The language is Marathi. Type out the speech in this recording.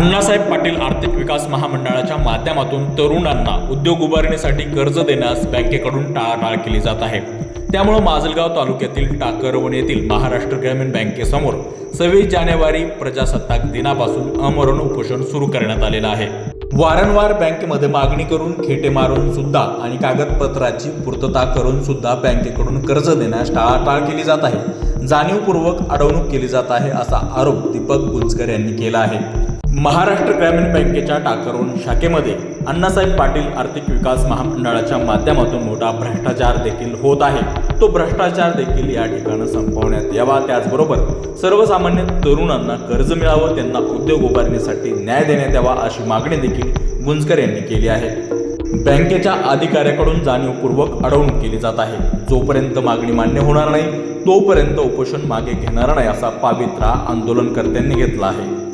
अण्णासाहेब पाटील आर्थिक विकास महामंडळाच्या माध्यमातून तरुणांना उद्योग उभारणीसाठी कर्ज देण्यास बँकेकडून टाळाटाळ केली जात आहे. त्यामुळे माजलगाव तालुक्यातील टाकरवण येथील महाराष्ट्र ग्रामीण बँकेसमोर सव्वीस जानेवारी प्रजासत्ताक दिनापासून अमरण उपोषण सुरू करण्यात आलेलं आहे. वारंवार बँकेमध्ये मागणी करून खेटे मारून सुद्धा आणि कागदपत्राची पूर्तता करून सुद्धा बँकेकडून कर्ज देण्यास टाळाटाळ केली जात आहे. जाणीवपूर्वक अडवणूक केली जात आहे असा आरोप दीपक गुंजकर यांनी केला आहे. महाराष्ट्र ग्रामीण बँकेच्या टाकरवून शाखेमध्ये अण्णासाहेब पाटील आर्थिक विकास महामंडळाच्या माध्यमातून मोठा भ्रष्टाचार देखील होत आहे. तो भ्रष्टाचार देखील या ठिकाणी संपवण्यात यावा. त्याचबरोबर सर्वसामान्य तरुणांना कर्ज मिळावं त्यांना उद्योग उभारणीसाठी न्याय देण्यात यावा अशी मागणी देखील गुंजकर यांनी केली आहे. बँकेच्या अधिकाऱ्याकडून जाणीवपूर्वक अडवणूक केली जात आहे. जोपर्यंत मागणी मान्य होणार नाही तोपर्यंत उपोषण मागे घेणार नाही असा पावित्रा आंदोलनकर्त्यांनी घेतला आहे.